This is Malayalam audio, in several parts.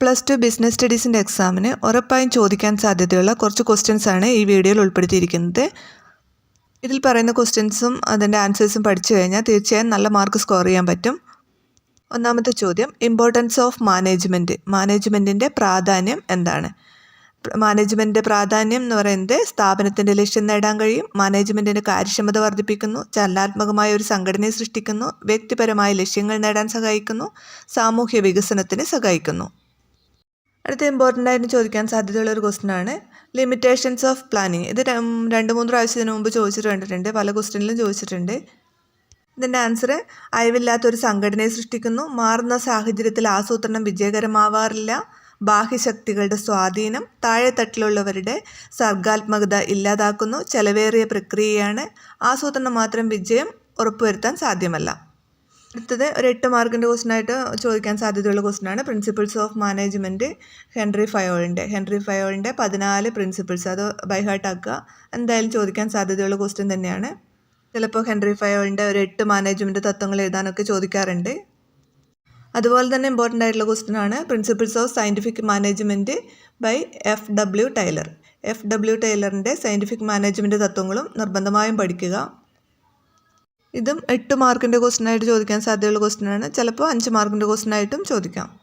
പ്ലസ് ടു ബിസിനസ് സ്റ്റഡീസിന്റെ എക്സാമിന് ഉറപ്പായും ചോദിക്കാൻ സാധ്യതയുള്ള കുറച്ച് ക്വസ്റ്റ്യൻസ് ആണ് ഈ വീഡിയോയിൽ ഉൾപ്പെടുത്തിയിരിക്കുന്നത്. ഇതിൽ പറയുന്ന ക്വസ്റ്റ്യൻസും അതിന്റെ ആൻസേഴ്സും പഠിച്ചു കഴിഞ്ഞാൽ തീർച്ചയായും നല്ല മാർക്ക് സ്കോർ ചെയ്യാൻ പറ്റും. ഒന്നാമത്തെ ചോദ്യം ഇമ്പോർട്ടൻസ് ഓഫ് മാനേജ്മെന്റ് മാനേജ്മെന്റിന്റെ പ്രാധാന്യം എന്താണ്? മാനേജ്മെന്റിന്റെ പ്രാധാന്യം എന്ന് പറയുന്നത് സ്ഥാപനത്തിന്റെ ലക്ഷ്യം നേടാൻ കഴിയും മാനേജ്മെന്റിന്റെ കാര്യക്ഷമത വർദ്ധിപ്പിക്കുന്നു ചലനാത്മകമായ ഒരു സംഘടനയെ സൃഷ്ടിക്കുന്നു വ്യക്തിപരമായ ലക്ഷ്യങ്ങൾ നേടാൻ സഹായിക്കുന്നു സാമൂഹ്യ വികസനത്തിന് സഹായിക്കുന്നു. അടുത്ത ഇമ്പോർട്ടന്റ് ആയിട്ട് ചോദിക്കാൻ സാധ്യതയുള്ള ഒരു ക്വസ്റ്റൻ ആണ്. ലിമിറ്റേഷൻസ് ഓഫ് പ്ലാനിങ് ഇത് രണ്ട് മൂന്ന് പ്രാവശ്യത്തിന് മുമ്പ് ചോദിച്ചിട്ട് കണ്ടിട്ടുണ്ട്. പല ക്വസ്റ്റ്യനിലും ചോദിച്ചിട്ടുണ്ട്. ഇതിന്റെ ആൻസർ അയവില്ലാത്തൊരു സംഘടനയെ സൃഷ്ടിക്കുന്നു. മാറുന്ന സാഹചര്യത്തിൽ ആസൂത്രണം വിജയകരമാവാറില്ല. ബാഹ്യശക്തികളുടെ സ്വാധീനം താഴെത്തട്ടിലുള്ളവരുടെ സർഗാത്മകത ഇല്ലാതാക്കുന്നു. ചെലവേറിയ പ്രക്രിയയാണ്. ആസൂത്രണം മാത്രം വിജയം ഉറപ്പുവരുത്താൻ സാധ്യമല്ല. അടുത്തത് ഒരു എട്ട് മാർക്കിന്റെ ആയിട്ട് ചോദിക്കാൻ സാധ്യതയുള്ള ക്വസ്റ്റ്യനാണ് പ്രിൻസിപ്പിൾസ് ഓഫ് മാനേജ്മെന്റ് ഹെൻറി ഫയോളിന്റെ ഹെൻറി ഫയോളിന്റെ പതിനാല് പ്രിൻസിപ്പിൾസ് അത് ബൈഹാർട്ട് ആക്കുക. എന്തായാലും ചോദിക്കാൻ സാധ്യതയുള്ള ക്വസ്റ്റ്യൻ തന്നെയാണ്. ചിലപ്പോൾ ഹെൻറി ഫയോളിന്റെ ഒരു എട്ട് മാനേജ്മെന്റ് തത്വങ്ങൾ എഴുതാനൊക്കെ ചോദിക്കാറുണ്ട്. അതുപോലെ തന്നെ ഇമ്പോർട്ടന്റ് ആയിട്ടുള്ള ക്വസ്റ്റ്യൻ ആണ് principles of scientific management by F W Taylor F W ടൈലറിന്റെ scientific management തത്വങ്ങളും നിർബന്ധമായും പഠിക്കുക. ഇതും എട്ട് മാർക്കിന്റെ ക്വസ്റ്റ്യൻ ആയിട്ട് ചോദിക്കാൻ സാധ്യതയുള്ള ക്വസ്റ്റ്യൻ ആണ്. ചിലപ്പോൾ അഞ്ച് മാർക്കിന്റെ ക്വസ്റ്റ്യൻ ആയിട്ടും ചോദിക്കാം.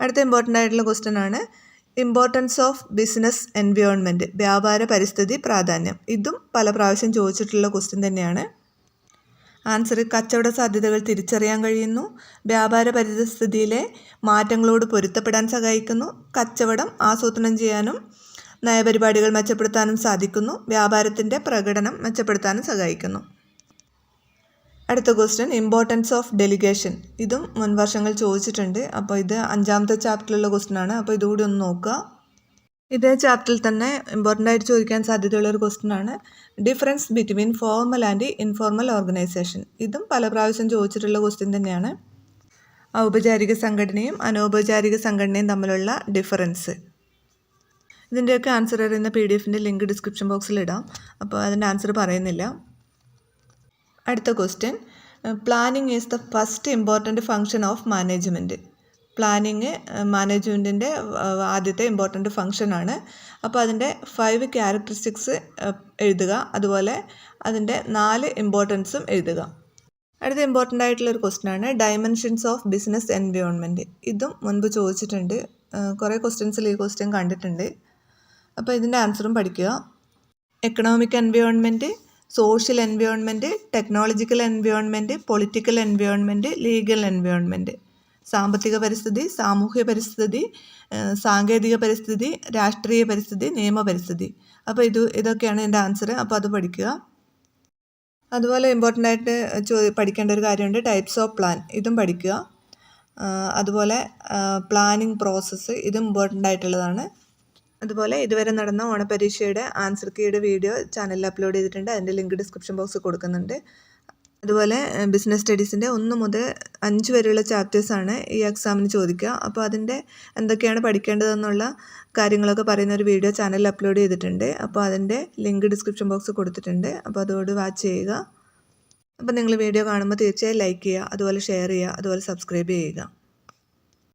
അടുത്ത ഇമ്പോർട്ടന്റ് ആയിട്ടുള്ള ക്വസ്റ്റ്യൻ ആണ്. ഇമ്പോർട്ടൻസ് ഓഫ് ബിസിനസ് എൻവയോൺമെന്റ് വ്യാപാര പരിസ്ഥിതി പ്രാധാന്യം. ഇതും പല പ്രാവശ്യം ചോദിച്ചിട്ടുള്ള ക്വസ്റ്റ്യൻ തന്നെയാണ്. ആൻസർ കച്ചവട സാധ്യതകൾ തിരിച്ചറിയാൻ കഴിയുന്നു. വ്യാപാര പരിസ്ഥിതിയിലെ മാറ്റങ്ങളോട് പൊരുത്തപ്പെടാൻ സഹായിക്കുന്നു. കച്ചവടം ആസൂത്രണം ചെയ്യാനും നയപരിപാടികൾ മെച്ചപ്പെടുത്താനും സാധിക്കുന്നു. വ്യാപാരത്തിന്റെ പ്രകടനം മെച്ചപ്പെടുത്താനും സഹായിക്കുന്നു. അടുത്ത ക്വസ്റ്റ്യൻ ഇമ്പോർട്ടൻസ് ഓഫ് ഡെലിഗേഷൻ ഇതും മുൻവർഷങ്ങൾ ചോദിച്ചിട്ടുണ്ട്. അപ്പോൾ ഇത് അഞ്ചാമത്തെ ചാപ്റ്ററിലുള്ള ക്വസ്റ്റ്യൻ ആണ്. അപ്പോൾ ഇതുകൂടി ഒന്ന് നോക്കുക. ഇതേ ചാപ്റ്ററിൽ തന്നെ ഇമ്പോർട്ടന്റ് ആയിട്ട് ചോദിക്കാൻ സാധ്യതയുള്ള ഒരു ക്വസ്റ്റ്യൻ ആണ്. Difference between formal and informal organisation ഇതും പല പ്രാവശ്യം ചോദിച്ചിട്ടുള്ള ക്വസ്റ്റ്യൻ തന്നെയാണ്. ഔപചാരിക സംഘടനയും അനൗപചാരിക സംഘടനയും തമ്മിലുള്ള ഡിഫറൻസ് ഇതിന്റെയൊക്കെ ആൻസർ അറിയുന്ന പി ഡി എഫിന്റെ ലിങ്ക് ഡിസ്ക്രിപ്ഷൻ ബോക്സിൽ ഇടാം. അപ്പോൾ അതിന്റെ ആൻസർ പറയുന്നില്ല. അടുത്ത question planning is the first important function of management planning മാനേജ്മെന്റിന്റെ ആദ്യത്തെ ഇമ്പോർട്ടന്റ് ഫങ്ഷനാണ് അപ്പോൾ അതിന്റെ ഫൈവ് ക്യാരക്ടറിസ്റ്റിക്സ് എഴുതുക. അതുപോലെ അതിന്റെ നാല് ഇമ്പോർട്ടൻസും എഴുതുക. അടുത്ത ഇമ്പോർട്ടന്റ് ആയിട്ടുള്ള ഒരു ക്വസ്റ്റ്യൻ ആണ്. ഡയമെൻഷൻസ് ഓഫ് ബിസിനസ് എൻവയോൺമെന്റ് ഇതും മുൻപ് ചോദിച്ചിട്ടുണ്ട്. കുറേ ക്വസ്റ്റ്യൻസിൽ ഈ ക്വസ്റ്റ്യൻ കണ്ടിട്ടുണ്ട്. അപ്പോൾ ഇതിന്റെ ആൻസറും പഠിക്കുക. Economic environment social environment technological environment political environment legal environment. സാമ്പത്തിക പരിസ്ഥിതി സാമൂഹ്യ പരിസ്ഥിതി സാങ്കേതിക പരിസ്ഥിതി രാഷ്ട്രീയ പരിസ്ഥിതി നിയമ പരിസ്ഥിതി. അപ്പോൾ ഇത് ഇതൊക്കെയാണ് എന്റെ ആൻസർ. അപ്പോൾ അത് പഠിക്കുക. അതുപോലെ ഇമ്പോർട്ടന്റ് ആയിട്ട് ചോ പഠിക്കേണ്ട ഒരു കാര്യമുണ്ട്. ടൈപ്സ് ഓഫ് പ്ലാൻ ഇതും പഠിക്കുക. അതുപോലെ പ്ലാനിങ് പ്രോസസ്സ് ഇതും ഇമ്പോർട്ടന്റ് ആയിട്ടുള്ളതാണ്. അതുപോലെ ഇതുവരെ നടന്ന ഓണപരീക്ഷയുടെ ആൻസർ കീയുടെ വീഡിയോ ചാനലിൽ അപ്ലോഡ് ചെയ്തിട്ടുണ്ട്. അതിന്റെ ലിങ്ക് ഡിസ്ക്രിപ്ഷൻ ബോക്സിൽ കൊടുക്കുന്നുണ്ട്. അതുപോലെ ബിസിനസ് സ്റ്റഡീസിന്റെ ഒന്ന് മുതൽ അഞ്ച് വരെയുള്ള ചാപ്റ്റേഴ്സാണ് ഈ എക്സാമിന് ചോദിക്കുക. അപ്പോൾ അതിന്റെ എന്തൊക്കെയാണ് പഠിക്കേണ്ടതെന്നുള്ള കാര്യങ്ങളൊക്കെ പറയുന്ന ഒരു വീഡിയോ ചാനലിൽ അപ്ലോഡ് ചെയ്തിട്ടുണ്ട്. അപ്പോൾ അതിന്റെ ലിങ്ക് ഡിസ്ക്രിപ്ഷൻ ബോക്സ് കൊടുത്തിട്ടുണ്ട്. അപ്പോൾ അതോട് വാച്ച് ചെയ്യുക. അപ്പോൾ നിങ്ങൾ വീഡിയോ കാണുമ്പോൾ തീർച്ചയായും ലൈക്ക് ചെയ്യുക. അതുപോലെ ഷെയർ ചെയ്യുക. അതുപോലെ സബ്സ്ക്രൈബ് ചെയ്യുക.